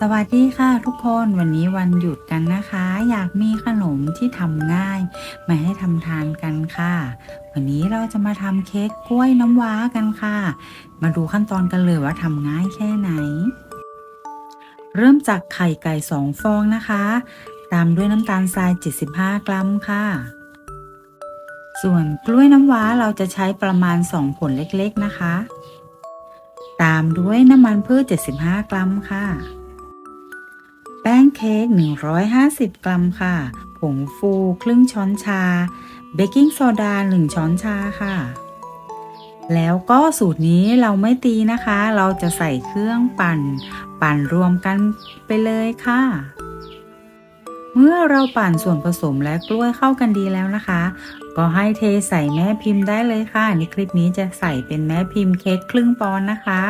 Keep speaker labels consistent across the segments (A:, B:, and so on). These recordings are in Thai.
A: สวัสดีค่ะทุกคนวันนี้วันหยุดกันนะคะ อยากมีขนมที่ทำง่ายมาให้ทำทานกันค่ะ วันนี้เราจะมาทำเค้กกล้วยน้ำว้ากันค่ะ มาดูขั้นตอนกันเลยว่าทำง่ายแค่ไหน เริ่มจากไข่ไก่สองฟองนะคะ ตามด้วยน้ำตาลทราย 75 กรัมค่ะ ส่วนกล้วยน้ำว้าเราจะใช้ประมาณ 2 ผลเล็กๆนะคะ ตามด้วยน้ำมันพืช 75 กรัมค่ะ แป้งเค้ก 150 กรัมค่ะ ผงฟูครึ่งช้อนชา เบกกิ้งโซดา 1 ช้อนชาค่ะ แล้วก็สูตรนี้เราไม่ตีนะคะ เราจะใส่เครื่องปั่น ปั่นรวมกันไปเลยค่ะ เมื่อเราปั่นส่วนผสมและกล้วยเข้ากันดีแล้วนะคะ ก็ให้เทใส่แม่พิมพ์ได้เลยค่ะ ในคลิปนี้จะใส่เป็นแม่พิมพ์เค้กครึ่งปอนด์นะคะ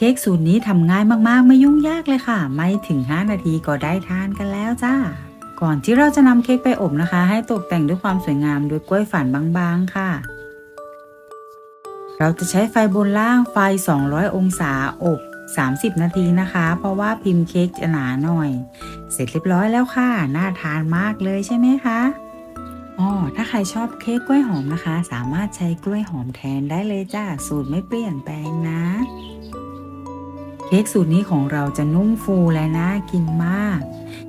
A: เค้กสูตรนี้ทำง่ายมากๆ ไม่ยุ่งยากเลยค่ะ ไม่ถึง 5 นาทีก็ได้ทานกันแล้วจ้า ก่อนที่เราจะนำเค้กไปอบนะคะ ให้ตกแต่งด้วยความสวยงามด้วยกล้วยฝานบางๆ ค่ะ เราจะใช้ไฟบนล่างไฟ 200 องศาอบ 30 นาทีนะคะ เพราะว่าพิมพ์เค้กจะหนาหน่อย เสร็จเรียบร้อยแล้วค่ะ น่าทานมากเลยใช่ไหมคะอ๋อถ้าใครชอบเค้กกล้วยหอมนะคะ สามารถใช้กล้วยหอมแทนได้เลยจ้า สูตรไม่เปลี่ยนแปลงนะ เค้กสูตรนี้ของเราจะนุ่มฟูและน่ากินมาก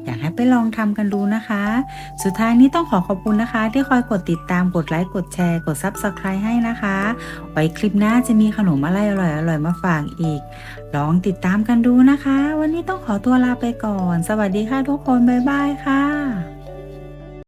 A: อยากให้ไปลองทำกันดูนะคะ สุดท้ายนี้ต้องขอขอบคุณนะคะ ที่คอยกดติดตามกดไลค์กดแชร์กด Subscribe ให้นะคะ ไว้คลิปหน้าจะมีขนมอะไรอร่อยๆมาฝากอีก ลองติดตามกันดูนะคะ วันนี้ต้องขอตัวลาไปก่อน สวัสดีค่ะทุกคน บ๊ายบายค่ะ